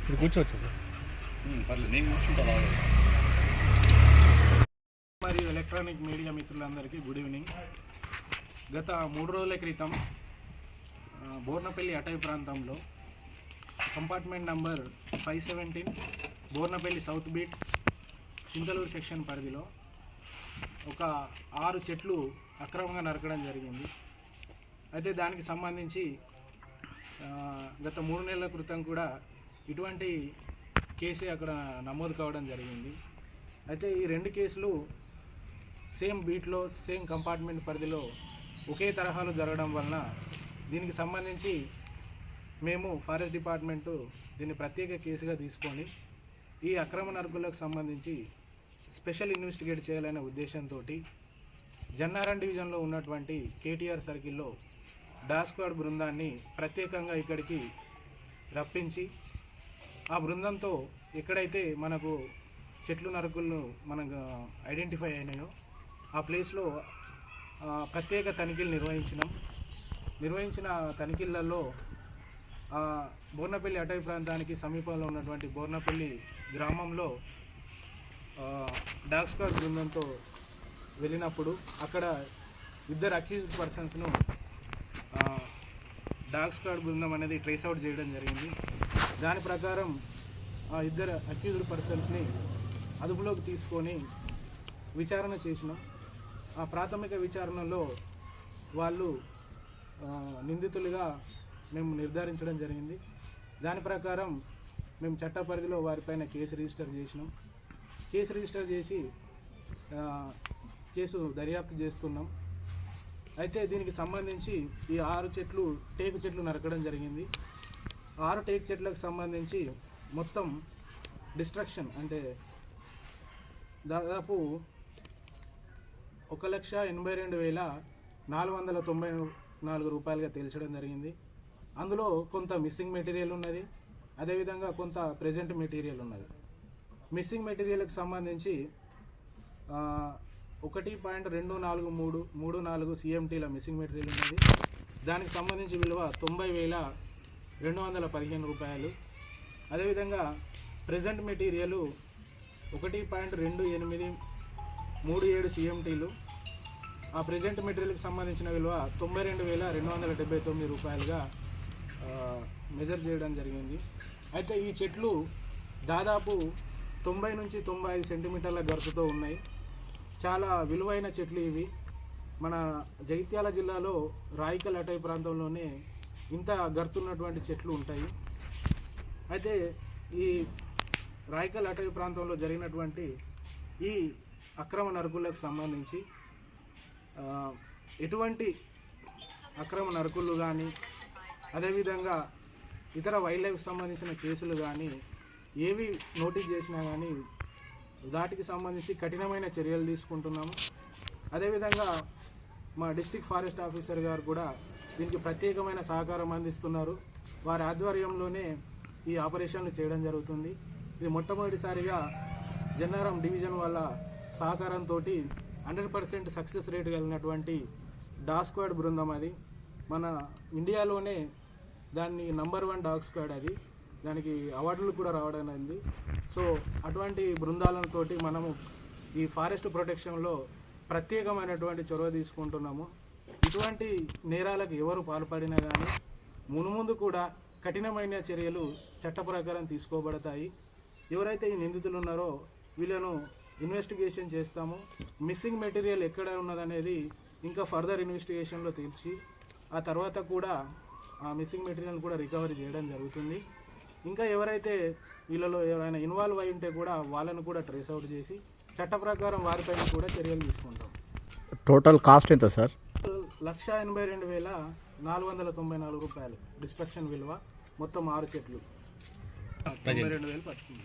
ఇప్పుడు కూర్చోవచ్చు సార్? పర్లేదు. నేను కూర్చుంటా బాగా. మరియు ఎలక్ట్రానిక్ మీడియా మిత్రులందరికీ గుడ్ ఈవినింగ్. గత మూడు రోజుల క్రితం బోర్నపల్లి అటవీ ప్రాంతంలో compartment number five seventeen Bornapalli south beat Singaluru section పరిధిలో ఒక ఆరు చెట్లు అక్రమంగా నరకడం జరిగింది. అయితే దానికి సంబంధించి గత మూడు నెలల క్రితం కూడా ఇటువంటి కేసే అక్కడ నమోదు కావడం జరిగింది. అయితే ఈ రెండు కేసులు సేమ్ బీట్లో సేమ్ కంపార్ట్మెంట్ పరిధిలో ఒకే తరహాలో జరగడం వలన దీనికి సంబంధించి మేము ఫారెస్ట్ డిపార్ట్మెంటు దీన్ని ప్రత్యేక కేసుగా తీసుకొని ఈ అక్రమ నరుకులకు సంబంధించి స్పెషల్ ఇన్వెస్టిగేట్ చేయాలనే ఉద్దేశంతో జన్నారం డివిజన్లో ఉన్నటువంటి కేటీఆర్ సర్కిల్లో డాస్క్వాడ్ బృందాన్ని ప్రత్యేకంగా ఇక్కడికి రప్పించి ఆ బృందంతో ఎక్కడైతే మనకు చెట్లు నరుకులు మనకు ఐడెంటిఫై అయినాయో ఆ ప్లేస్లో ప్రత్యేక తనిఖీలు నిర్వహించినాం. నిర్వహించిన తనిఖీలలో బోర్నపల్లి అటవీ ప్రాంతానికి సమీపంలో ఉన్నటువంటి బోర్నపల్లి గ్రామంలో డాగ్ స్క్వాడ్ బృందంతో వెళ్ళినప్పుడు అక్కడ ఇద్దరు అక్యూజ్డ్ పర్సన్స్ను డాగ్ స్క్వాడ్ బృందం అనేది ట్రేస్ అవుట్ చేయడం జరిగింది. దాని ప్రకారం ఆ ఇద్దరు అక్యూజ్డ్ పర్సన్స్ని అదుపులోకి తీసుకొని విచారణ చేసినాం. ఆ ప్రాథమిక విచారణలో వాళ్ళు నిందితులుగా మేము నిర్ధారించడం జరిగింది. దాని ప్రకారం మేము చట్ట పరిధిలో వారిపైన కేసు రిజిస్టర్ చేసినాం. కేసు రిజిస్టర్ చేసి కేసు దర్యాప్తు చేస్తున్నాం. అయితే దీనికి సంబంధించి ఈ ఆరు చెట్లు టేకు చెట్లు నరకడం జరిగింది. ఆరు టేకు చెట్లకు సంబంధించి మొత్తం డిస్ట్రక్షన్ అంటే దాదాపు ఒక లక్ష ఎనభై రెండు వేల నాలుగు వందల తొంభై నాలుగు రూపాయలుగా తేల్చడం జరిగింది. అందులో కొంత మిస్సింగ్ మెటీరియల్ ఉన్నది అదేవిధంగా కొంత ప్రెజెంట్ మెటీరియల్ ఉన్నది. మిస్సింగ్ మెటీరియల్కి సంబంధించి ఒకటి పాయింట్ రెండు నాలుగు మూడు మూడు నాలుగు సిఎంటీల మిస్సింగ్ మెటీరియల్ ఉన్నది. దానికి సంబంధించి విలువ తొంభై వేల రెండు వందల పదిహేను రూపాయలు. అదేవిధంగా ప్రెజెంట్ మెటీరియల్ ఒకటి పాయింట్ రెండు ఎనిమిది మూడు ఏడు సిఎంటీలు ఆ ప్రెజెంట్ మెటీరియల్కి సంబంధించిన విలువ తొంభై రెండు వేల రెండు వందల డెబ్బై తొమ్మిది రూపాయలుగా మెజర్ చేయడం జరిగింది. అయితే ఈ చెట్లు దాదాపు తొంభై నుంచి తొంభై ఐదు సెంటీమీటర్ల గరుకుతో ఉన్నాయి. చాలా విలువైన చెట్లు ఇవి. మన జగిత్యాల జిల్లాలో రాయికల్ అటవీ ప్రాంతంలోనే ఇంత గర్తున్నటువంటి చెట్లు ఉంటాయి. అయితే ఈ రాయికల్ అటవీ ప్రాంతంలో జరిగినటువంటి ఈ అక్రమ నరుకులకు సంబంధించి ఎటువంటి అక్రమ నరుకులు కానీ అదేవిధంగా ఇతర వైల్డ్ లైఫ్ సంబంధించిన కేసులు కానీ ఏవి నోటీస్ చేసినా కానీ దాటికి సంబంధించి కఠినమైన చర్యలు తీసుకుంటున్నాము. అదేవిధంగా మా డిస్టిక్ ఫారెస్ట్ ఆఫీసర్ గారు కూడా దీనికి ప్రత్యేకమైన సహకారం అందిస్తున్నారు. వారి ఆధ్వర్యంలోనే ఈ ఆపరేషన్లు చేయడం జరుగుతుంది. ఇది మొట్టమొదటిసారిగా జన్నారం డివిజన్ వాళ్ళ సహకారంతో హండ్రెడ్ పర్సెంట్ సక్సెస్ రేట్ కలిగినటువంటి డాస్క్వాడ్ బృందం అది. మన ఇండియాలోనే దాన్ని నంబర్ వన్ డాగ్ స్క్వాడ్ అది. దానికి అవార్డులు కూడా రావడం అయింది. సో అటువంటి బృందాలతోటి మనము ఈ ఫారెస్ట్ ప్రొటెక్షన్లో ప్రత్యేకమైనటువంటి చొరవ తీసుకుంటున్నాము. ఇటువంటి నేరాలకు ఎవరు పాల్పడినా కానీ మునుముందు కూడా కఠినమైన చర్యలు చట్ట ప్రకారం తీసుకోబడతాయి. ఎవరైతే ఈ నిందితులు ఉన్నారో వీళ్ళను ఇన్వెస్టిగేషన్ చేస్తాము. మిస్సింగ్ మెటీరియల్ ఎక్కడ ఉన్నదనేది ఇంకా ఫర్దర్ ఇన్వెస్టిగేషన్లో తెలిసి ఆ తర్వాత కూడా ఆ మిస్సింగ్ మెటీరియల్ కూడా రికవరీ చేయడం జరుగుతుంది. ఇంకా ఎవరైతే వీళ్ళలో ఎవరైనా ఇన్వాల్వ్ అయి ఉంటే కూడా వాళ్ళను కూడా ట్రేస్ అవుట్ చేసి చట్ట ప్రకారం వారిపైన కూడా చర్యలు తీసుకుంటాం. టోటల్ కాస్ట్ ఎంత సార్ లక్ష ఎనభై రెండు వేల నాలుగు వందల తొంభై నాలుగు రూపాయలు. డిస్ట్రక్షన్ విలువ మొత్తం ఆరు చెట్లు. తొంభై రెండు వేలు పట్టుకుంది.